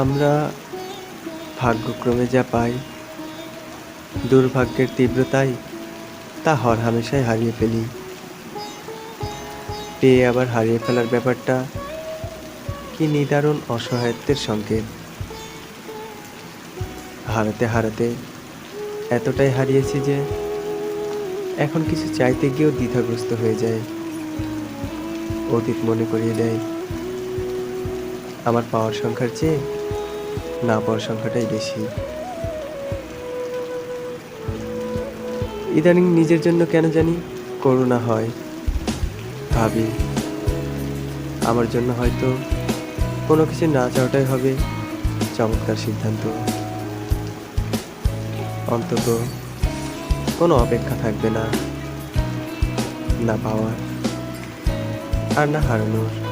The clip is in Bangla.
আমরা ভাগ্যক্রমে যা পাই, দুর্ভাগ্যের তীব্রতায় তা হর হামেশাই হারিয়ে ফেলি। পেয়ে আবার হারিয়ে ফেলার ব্যাপারটা কি নিদারুণ অসহায়ত্বের সংকেত হারাতে হারাতে এতটাই হারিয়েছি যে এখন কিছু চাইতে গিয়েও দ্বিধাগ্রস্ত হয়ে যায় অতীত মনে করিয়ে দেয়, আমার পাওয়ার সংখ্যার চেয়ে না পাওয়ার সংখ্যাটাই বেশি। ইদানিং নিজের জন্য কেন জানি করুণা হয়। ভাবি, আমার জন্য হয়তো কোনো কিছু না চাওয়াটাই হবে চমৎকার সিদ্ধান্ত। অন্তত কোনো অপেক্ষা থাকবে না। না পাওয়ার আর না হারানোর।